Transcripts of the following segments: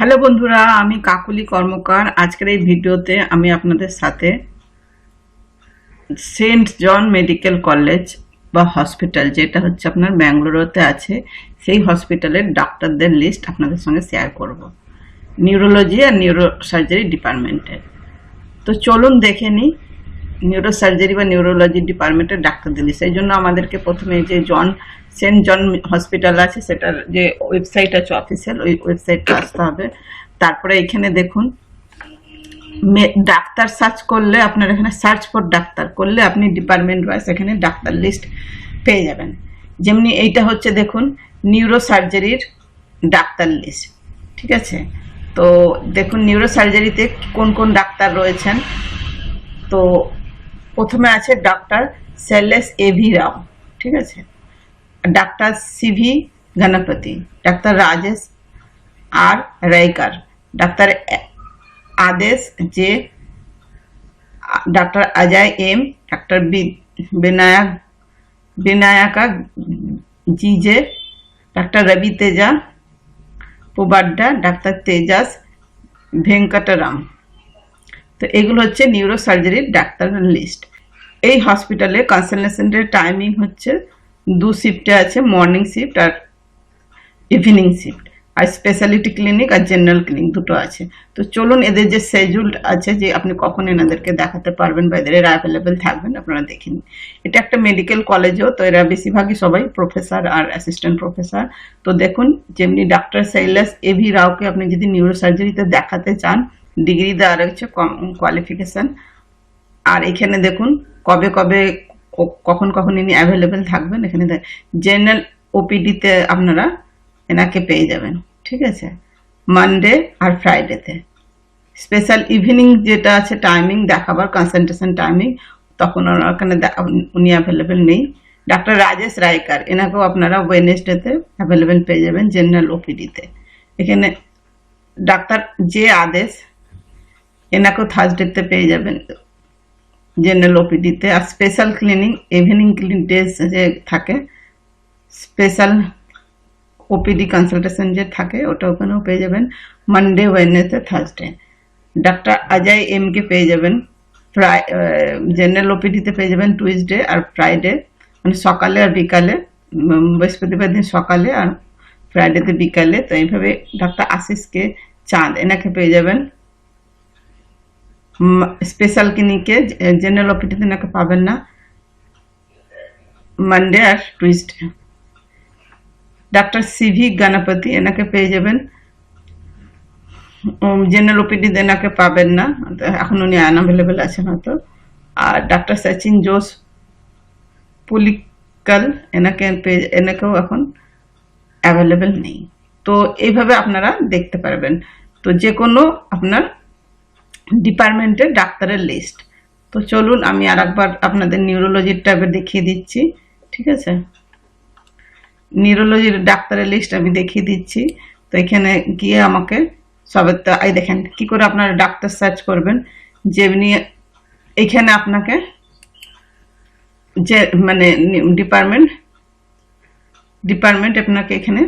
Hello বন্ধুরা, আমি কাকুলি কর্মকার। আজকের এই ভিডিওতে আমি আপনাদের সাথে সেন্ট জন মেডিকেল কলেজ বা হসপিটাল, যেটা হচ্ছে আপনার ব্যাঙ্গালোরতে আছে, সেই হসপিটালের ডাক্তারদের লিস্ট আপনাদের সঙ্গে শেয়ার করব। নিউরোলজি আর নিউরো সার্জারি ডিপার্টমেন্টের তো চলুন দেখে নিই নিউরো সার্জারি বা নিউরোলজি ডিপার্টমেন্টের ডাক্তারদের লিস্ট এই জন্য আমাদেরকে প্রথমে যে জন, সেন্ট জন হসপিটাল আছে, সেটার যে ওয়েবসাইট আছে অফিসিয়াল ওই ওয়েবসাইটটা আসতে হবে। তারপরে এখানে দেখুন ডাক্তার সার্চ করলে আপনার এখানে সার্চ ফর ডাক্তার করলে আপনি ডিপার্টমেন্ট ওয়াইজ এখানে ডাক্তার লিস্ট পেয়ে যাবেন। যেমনি এইটা হচ্ছে দেখুন নিউরো সার্জারির ডাক্তার লিস্ট ঠিক আছে? তো দেখুন নিউরো সার্জারিতে কোন কোন ডাক্তার রয়েছেন? তো প্রথমে আছে ডাক্তার সেলেস এভি রাও, ঠিক আছে? Doctor C V Ganapati, doctor Rajesh R Raikar, ডাক্তার আদেশ জে, ডাক্তার Ajay M, doctor Vinayak, Vinayaka G J, doctor Ravi Teja, Puvvada, ডাক্তার তেজাস ভেঙ্কটরাম। তো এগুলো হচ্ছে নিউরো সার্জারির ডাক্তারের লিস্ট এই হসপিটালে কনসালটেশনের টাইমিং হচ্ছে দু শিফটে আছে মর্নিং শিফট আর ইভিনিং শিফট আর স্পেশালিটি ক্লিনিক আর জেনারেল ক্লিনিক দুটো আছে। তো চলুন এদের যে শেডিউল আছে যে আপনি কখন এনাদেরকে দেখাতে পারবেন বা এদের এরা অ্যাভেলেবেল থাকবেন, আপনারা দেখে নিন। এটা একটা মেডিকেল কলেজও তো এরা বেশিরভাগই সবাই প্রফেসর আর অ্যাসিস্ট্যান্ট প্রফেসর তো দেখুন, যেমনি ডাক্তার সাইলাস এভি রাওকে আপনি যদি নিউরো সার্জারিতে দেখাতে চান ডিগ্রি দেওয়া রয়েছে কোয়ালিফিকেশন আর এখানে দেখুন কবে কবে কখন কখন ইনি অ্যাভেলেবেল থাকবেন, এখানে জেনারেল ওপিডিতে আপনারা এনাকে পেয়ে যাবেন, ঠিক আছে? মানডে আর ফ্রাইডেতে স্পেশাল ইভিনিং যেটা আছে টাইমিং দেখাবার কনসালটেশন টাইমিং তখন ওনার ওখানে উনি অ্যাভেলেবেল নেই। ডাক্তার রাজেশ রায়কার এনাকেও আপনারা ওয়েনেসডেতে অ্যাভেলেবেল পেয়ে যাবেন জেনারেল ওপিডিতে এখানে ডাক্তার যে আদেশ, এনাকেও থার্সডেতে পেয়ে যাবেন। জেনারেল ওপিডিতে আর special clinic evening clinic days যে থাকে স্পেশাল ওপিডি কনসালটেশন যে থাকে, ওটা ওখানেও পেয়ে যাবেন। Monday Wednesday Thursday doctor Ajay M কে পেয়ে যাবেন। ফ্রাই জেনারেল ওপিডিতে পেয়ে যাবেন টুইসডে আর ফ্রাইডে মানে সকালে আর বিকালে বৃহস্পতিবার দিন সকালে আর ফ্রাইডেতে বিকালে। তো এইভাবে ডাক্তার আশিসকে চাঁদ এনাকে পেয়ে যাবেন। স্পেশাল ক্লিনিকে জেনারেল ওপিডিতে এনাকে পাবেন না। মানডে আর টুইসডে ডাক্তার সিভি গণপতি এনাকে পেয়ে যাবেন। জেনারেল ওপিডিতে এনাকে পাবেন না। এখন উনি আনঅ্যাভেলেবেল আছেন হয়তো। আর ডাক্তার সচিন জোস পুলিকাল এনাকে পেয়ে এনাকেও এখন অ্যাভেলেবেল নেই। তো এইভাবে আপনারা দেখতে পারবেন। তো যে কোনো আপনার ডিপার্টমেন্টের ডাক্তারের লিস্ট তো চলুন, আমি আর একবার আপনাদের নিউরোলজির ট্যাবে দেখিয়ে দিচ্ছি, ঠিক আছে? নিউরোলজির ডাক্তারের লিস্ট আমি দেখিয়ে দিচ্ছি। তো এখানে গিয়ে আমাকে সবে তো এই দেখেন, কি করে আপনারা ডাক্তার সার্চ করবেন? যেমনি এখানে আপনাকে যে মানে ডিপার্টমেন্ট ডিপার্টমেন্ট আপনাকে এখানে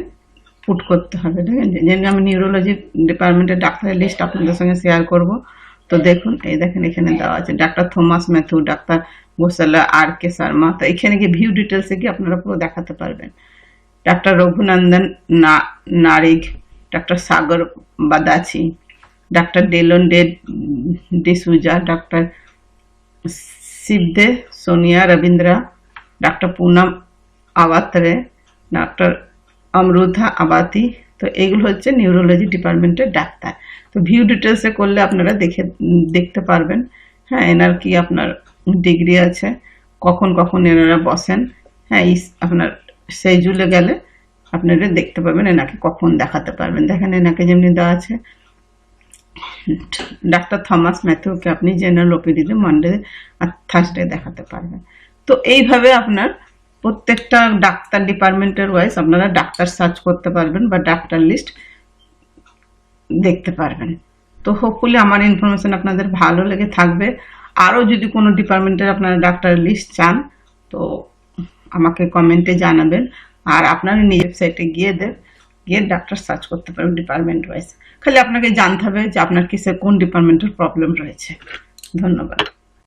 পুট করতে হবে। ঠিক আছে যেন আমি নিউরোলজি ডিপার্টমেন্টের ডাক্তারের লিস্ট আপনাদের সঙ্গে শেয়ার করব। তো দেখুন, এই দেখেন এখানে দেওয়া আছে, doctor Thomas Mathew, doctor Gosala R K Sharma. তো এখানে গিয়ে ভিউ ডিটেলসে গিয়ে আপনারা পুরো দেখাতে পারবেন। Doctor Raghunandan নারিগ, doctor Sagar Badachi, doctor ডেলন day D'Souza doctor Shivde, Sonia Ravindra, doctor Poonam আবাত্রে, ডাক্তার অমরুধা আবাতি। তো এগুলো হচ্ছে নিউরোলজি ডিপার্টমেন্টের ডাক্তার। তো ভিউ ডিটেলসে করলে আপনারা দেখে, দেখতে পারবেন। হ্যাঁ এনার কি আপনার ডিগ্রি আছে, কখন কখন এনারা বসেন। হ্যাঁ আপনার সেইজুলে গেলে আপনারা দেখতে পাবেন এনাকে কখন দেখাতে পারবেন। দেখেন, এনাকে যেমনি দেওয়া আছে। ডাক্তার থমাস ম্যাথিউকে আপনি জেনারেল ওপিডিতে মানডে আর থার্সডে দেখাতে পারবেন। তো এইভাবে আপনার প্রত্যেকটা ডাক্তার ডিপার্টমেন্টের ওয়াইজ আপনারা ডাক্তার সার্চ করতে পারবেন বা ডাক্তার লিস্ট দেখতে পারবেন। তো হোপফুলি আমার ইনফরমেশান আপনাদের ভালো লেগে থাকবে। আরও যদি কোনো ডিপার্টমেন্টের আপনারা ডাক্তার লিস্ট চান, তো আমাকে কমেন্টে জানাবেন। আর আপনারা নিজের ওয়েবসাইটে গিয়ে দেন গিয়ে ডাক্তার সার্চ করতে পারবেন ডিপার্টমেন্ট ওয়াইজ খালি আপনাকে জানতে হবে যে আপনার কিসে কোন ডিপার্টমেন্টের প্রবলেম রয়েছে। ধন্যবাদ।